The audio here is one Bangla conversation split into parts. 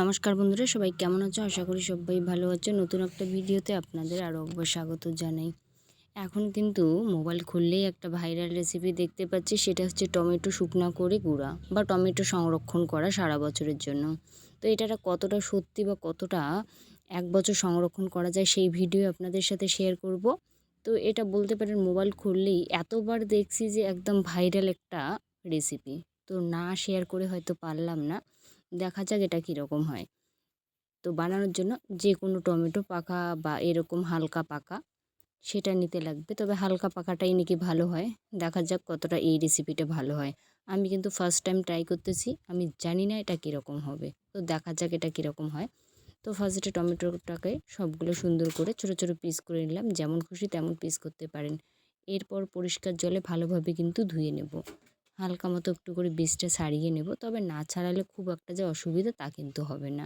নমস্কার বন্ধুরা, সবাই কেমন আছো? আশা করি সবাই ভালো আছো। নতুন একটা ভিডিওতে আপনাদের আরও একবার স্বাগত জানাই। এখন কিন্তু মোবাইল খুললেই একটা ভাইরাল রেসিপি দেখতে পাচ্ছি, সেটা হচ্ছে টমেটো শুকনা করে গুঁড়া বা টমেটো সংরক্ষণ করা সারা বছরের জন্য। তো এটা কতটা সত্যি বা কতটা এক বছর সংরক্ষণ করা যায় সেই ভিডিও আপনাদের সাথে শেয়ার করব। তো এটা বলতে পারেন, মোবাইল খুললেই এতবার দেখছি যে একদম ভাইরাল একটা রেসিপি তো না শেয়ার করে হয়তো পারলাম না। দেখা যাক এটা কীরকম হয়। তো বানানোর জন্য যে কোনো টমেটো পাকা বা এরকম হালকা পাকা সেটা নিতে লাগবে। তবে হালকা পাকাটাই নাকি ভালো হয়। দেখা যাক কতটা এই রেসিপিটা ভালো হয়। আমি কিন্তু ফার্স্ট টাইম ট্রাই করতেছি। আমি জানি না এটা কীরকম হবে। তো দেখা যাক এটা কীরকম হয়। তো ফার্স্টে টমেটোটাকে সবগুলো সুন্দর করে ছোট ছোট পিস করে নিলাম। যেমন খুশি তেমন পিস করতে পারেন। এরপর পরিষ্কার জলে ভালোভাবে কিন্তু ধুয়ে নেব। হালকা মতো একটু করে বীজটা ছাড়িয়ে নেব। তবে না ছাড়ালে খুব একটা যে অসুবিধা তা কিন্তু হবে না।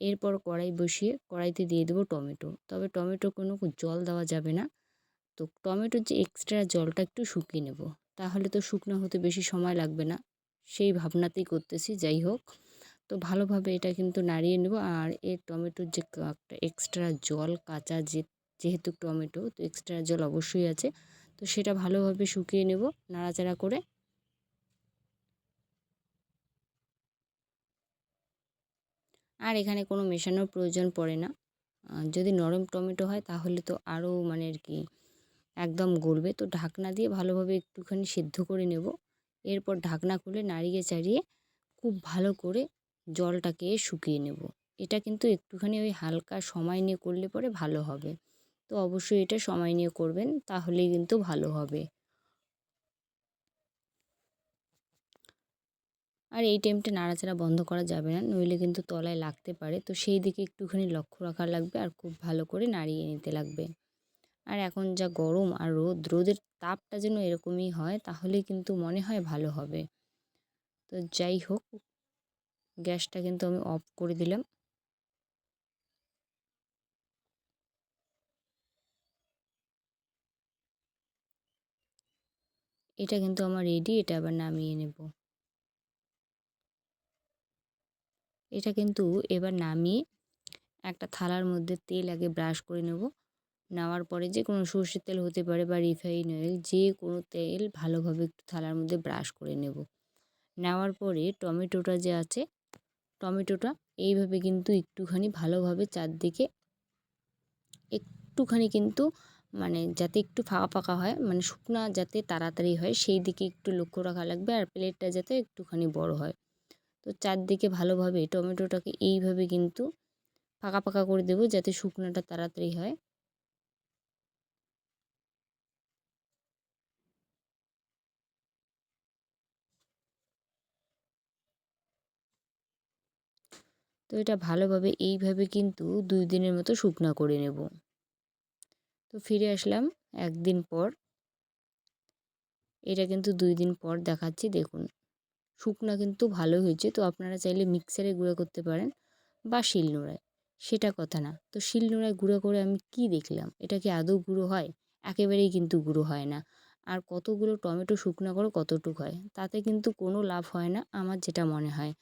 এরপর কড়াই বসিয়ে কড়াইতে দিয়ে দেবো টমেটো। তবে টমেটো কোনো জল দেওয়া যাবে না। তো টমেটোর যে এক্সট্রা জলটা একটু শুকিয়ে নেব। তাহলে তো শুকনো হতে বেশি সময় লাগবে না। সেই ভাবনাতেই করতেছি, যাই হোক। তো ভালোভাবে এটা কিন্তু নাড়িয়ে নেব। আর এর টমেটোর যে একটা এক্সট্রা জল, কাঁচা যে, যেহেতু টমেটো, তো এক্সট্রা জল অবশ্যই আছে। তো সেটা ভালোভাবে শুকিয়ে নেব নাড়াচাড়া করে। আর এখানে কোনো মেশানোর প্রয়োজন পড়ে না। যদি নরম টমেটো হয় তাহলে তো আরও মানে আর কি একদম গলবে। তো ঢাকনা দিয়ে ভালোভাবে একটুখানি সিদ্ধ করে নেব। এরপর ঢাকনা খুলে নাড়িয়ে চাড়িয়ে খুব ভালো করে জলটাকে শুকিয়ে নেব। এটা কিন্তু একটুখানি ওই হালকা সময় নিয়ে করলে পরে ভালো হবে। তো অবশ্যই এটা সময় নিয়ে করবেন, তাহলেই কিন্তু ভালো হবে। আর এই টাইমটা নাড়াচাড়া বন্ধ করা যাবে না, নইলে কিন্তু তলায় লাগতে পারে। তো সেই দিকে একটুখানি লক্ষ্য রাখা লাগবে আর খুব ভালো করে নাড়িয়ে নিতে লাগবে। আর এখন যা গরম আর রোদ, রোদের তাপটা যেন এরকমই হয়, তাহলে কিন্তু মনে হয় ভালো হবে। তো যাই হোক, গ্যাসটা কিন্তু আমি অফ করে দিলাম। এটা কিন্তু আমার রেডি এটা আবার নামিয়ে নেব। এটা কিন্তু এবার নামিয়ে একটা থালার মধ্যে তেল আগে ব্রাশ করে নেব। নেওয়ার পরে যে কোনো সর্ষের তেল হতে পারে বা রিফাইন অয়েল যে কোনো তেল ভালোভাবে একটু থালার মধ্যে ব্রাশ করে নেব। নেওয়ার পরে টমেটোটা যে আছে, টমেটোটা এইভাবে কিন্তু একটুখানি ভালোভাবে চারদিকে একটুখানি কিন্তু মানে যাতে একটু ফাঁকা ফাঁকা হয় মানে শুকনা যাতে তাড়াতাড়ি হয়, সেই দিকে একটু লক্ষ্য রাখা লাগবে আর প্লেটটা যাতে একটুখানি বড় হয়। তো চারদিকে ভালোভাবে টমেটোটাকে এইভাবে কিন্তু ফাঁকা ফাঁকা করে দেবো যাতে শুকনোটা তাড়াতাড়ি হয়। তো এটা ভালোভাবে এইভাবে কিন্তু দুই দিনের মতো শুকনা করে নেব। তো ফিরে আসলাম একদিন পর। এটা কিন্তু দুই দিন পর দেখাচ্ছি, দেখুন। শুকনা কিন্তু ভালো হয়েছে। তো আপনারা চাইলে মিক্সারে গুঁড়ো করতে পারেন বা শিলনোড়ায়। সেটা কথা না। তো শিলনোড়ায় গুঁড়ো করে আমি কি দেখলাম? এটা কি আদৌ গুঁড়ো হয়? একেবারেই কিন্তু গুঁড়ো হয় না। আর কতগুলো টমেটো শুকনো করে কতটুক হয়? তাতে কিন্তু কোনো লাভ হয় না আমার যেটা মনে হয়।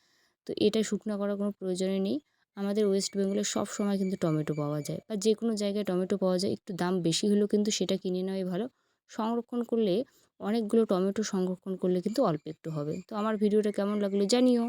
তো এটা শুকনো করার কোনো প্রয়োজনই নেই। আমাদের ওয়েস্ট বেঙ্গলে সব সময় কিন্তু টমেটো পাওয়া যায় বা যে কোনো জায়গায় টমেটো পাওয়া যায়। একটু দাম বেশি হলেও কিন্তু সেটা কিনে নেওয়াই ভালো। সংরক্ষণ করলে অনেকগুলো টমেটো সংরক্ষণ করলে কিন্তু অল্প একটু হবে। তো আমার ভিডিওটা কেমন লাগল জানিও।